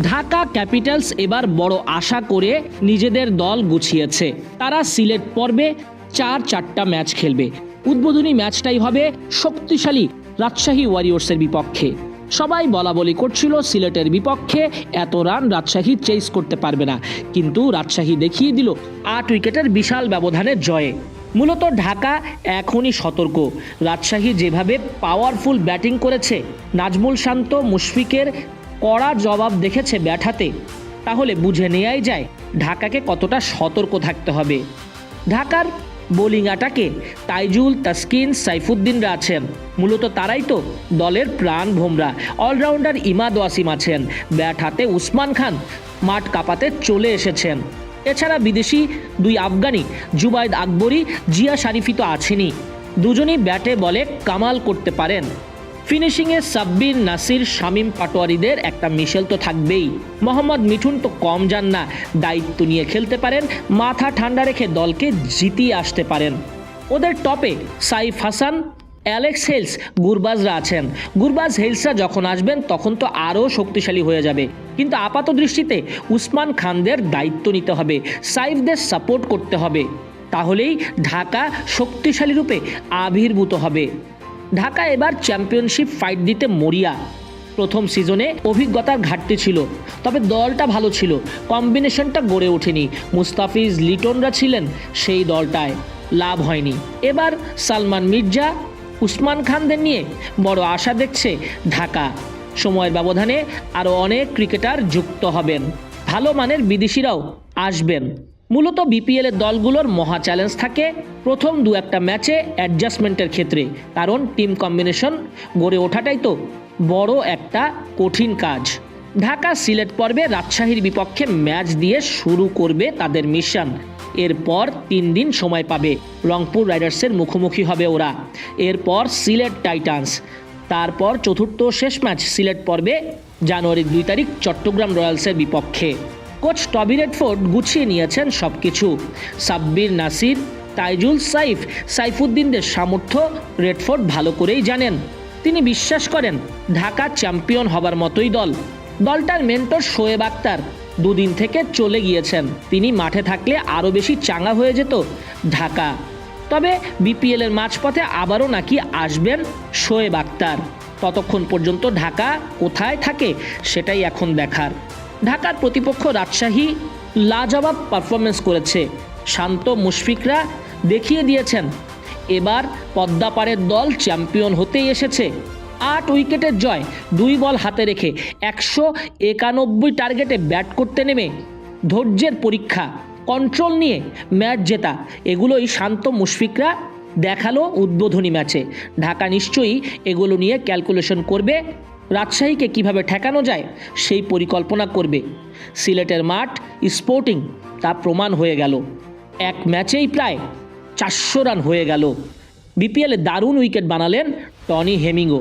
Dhaka Capitals এবার বড় আশা করে নিজেদের দল গুছিয়েছে। তারা সিলেট পর্বে চার চারটা ম্যাচ খেলবে। উদ্বোধনী ম্যাচটাই হবে শক্তিশালী রাজশাহী ওয়ারিয়র্সের বিপক্ষে। সবাই বলা বলি করছিল সিলেটের বিপক্ষে এত রান রাজশাহী চেস করতে পারবে না। কিন্তু রাজশাহী দেখিয়ে দিল আট উইকেটের বিশাল ব্যবধানে জয়ে। মূলত ঢাকা এখনই সতর্ক। রাজশাহী যেভাবে পাওয়ারফুল ব্যাটিং করেছে, নাজমুল শান্ত, মুশফিকের কড়া জবাব দেখেছে ব্যাট হাতে তাহলে বুঝে নেওয়াই যায় ঢাকাকে কতটা সতর্ক থাকতে হবে। ঢাকার বোলিং অ্যাটাকে তাইজুল তাসকিন সাইফুদ্দিনরা আছেন। মূলত তারাই তো দলের প্রাণ ভোমরা। অলরাউন্ডার ইমাদ ওয়াসিম আছেন। ব্যাট হাতে উসমান খান মাঠ কাঁপাতে চলে এসেছেন। এছাড়া বিদেশি দুই আফগানি জুবাইদ আকবরী, জিয়া শারিফি তো আছেনই। দুজনই ব্যাটে বলে কামাল করতে পারেন। ফিনিশিংয়ে সাব্বির, নাসির, শামীম পাটোয়ারিদের একটা মিশেল তো থাকবেই। মোহাম্মদ মিঠুন তো কম যান না, দায়িত্ব নিয়ে খেলতে পারেন, মাথা ঠান্ডা রেখে দলকে জিতিয়ে আসতে পারেন। ওদের টপে সাইফ হাসান, অ্যালেক্স হেলস, গুরবাজরা আছেন। গুরবাজ হেলসরা যখন আসবেন, তখন তো আরও শক্তিশালী হয়ে যাবে। কিন্তু আপাত দৃষ্টিতে উসমান খানদের দায়িত্ব নিতে হবে, সাইফদের সাপোর্ট করতে হবে। তাহলেই ঢাকা শক্তিশালী রূপে আবির্ভূত হবে। ঢাকা এবার চ্যাম্পিয়নশিপ ফাইট দিতে মরিয়া। প্রথম সিজনে অভিজ্ঞতার ঘাটতি ছিল, তবে দলটা ভালো ছিল, কম্বিনেশনটা গড়ে ওঠেনি। মুস্তাফিজ লিটনরা ছিলেন সেই দলটায়, লাভ হয়নি। এবার সালমান মির্জা, উসমান খানদের নিয়ে বড় আশা দেখছে ঢাকা। সময়ের ব্যবধানে আরও অনেক ক্রিকেটার যুক্ত হবেন। ভালো মানের বিদেশিরাও আসবেন। মূলত বিপিএল এর দলগুলোর মহা চ্যালেঞ্জ থাকে। প্রথম দু একটা ম্যাচে অ্যাডজাস্টমেন্টের ক্ষেত্রে। কারণ টিম কম্বিনেশন গড়ে ওঠাটাই তো বড় একটা কঠিন কাজ। ঢাকা সিলেট পর্বে রাজশাহীর বিপক্ষে ম্যাচ দিয়ে শুরু করবে তাদের মিশন এরপর তিন দিন সময় পাবে। রংপুর রাইডার্সের মুখোমুখি হবে ওরা। এরপর সিলেট টাইটান্স। তারপর চতুর্থ শেষ ম্যাচ সিলেট পর্বে জানুয়ারির দুই তারিখ চট্টগ্রাম রয়্যালসের বিপক্ষে। কোচ টবি রেডফোর্ড গুছিয়ে নিয়েছেন সব কিছু সাব্বির নাসির, তাইজুল সাইফ, সাইফুদ্দিনদের সামর্থ্য রেডফোর্ড ভালো করেই জানেন। তিনি বিশ্বাস করেন, ঢাকা চ্যাম্পিয়ন হবার মতোই দল। দলটার মেন্টর শোয়েব আক্তার দুদিন থেকে চলে গিয়েছেন। তিনি মাঠে থাকলে আরও বেশি চাঙ্গা হয়ে যেত ঢাকা। তবে বিপিএলের মাঝপথে আবারও নাকি আসবেন শোয়েব আক্তার। ততক্ষণ পর্যন্ত ঢাকা কোথায় থাকে সেটাই এখন দেখার। ঢাকার প্রতিপক্ষ রাজশাহী লাজবাব পারফরমেন্স করেছে। শান্ত মুশফিকরা দেখিয়ে দিয়েছেন, এবার পদ্মাপাড়ের দল চ্যাম্পিয়ন হতেই এসেছে। আট উইকেটের জয়, দুই বল হাতে রেখে একশো একানব্বই টার্গেটে ব্যাট করতে নেমে ধৈর্যের পরীক্ষা কন্ট্রোল নিয়ে ম্যাচ জেতা। এগুলোই শান্ত মুশফিকরা দেখাল উদ্বোধনী ম্যাচে। ঢাকা নিশ্চয়ই এগুলো নিয়ে ক্যালকুলেশন করবে। রাজশাহীকে কীভাবে ঠেকানো যায়, সেই পরিকল্পনা করবে। সিলেটের মাঠ, স্পোর্টিং, তা প্রমাণ হয়ে গেল। এক ম্যাচেই প্রায় চারশো রান হয়ে গেল। বিপিএলে দারুণ উইকেট বানালেন টনি হেমিংও।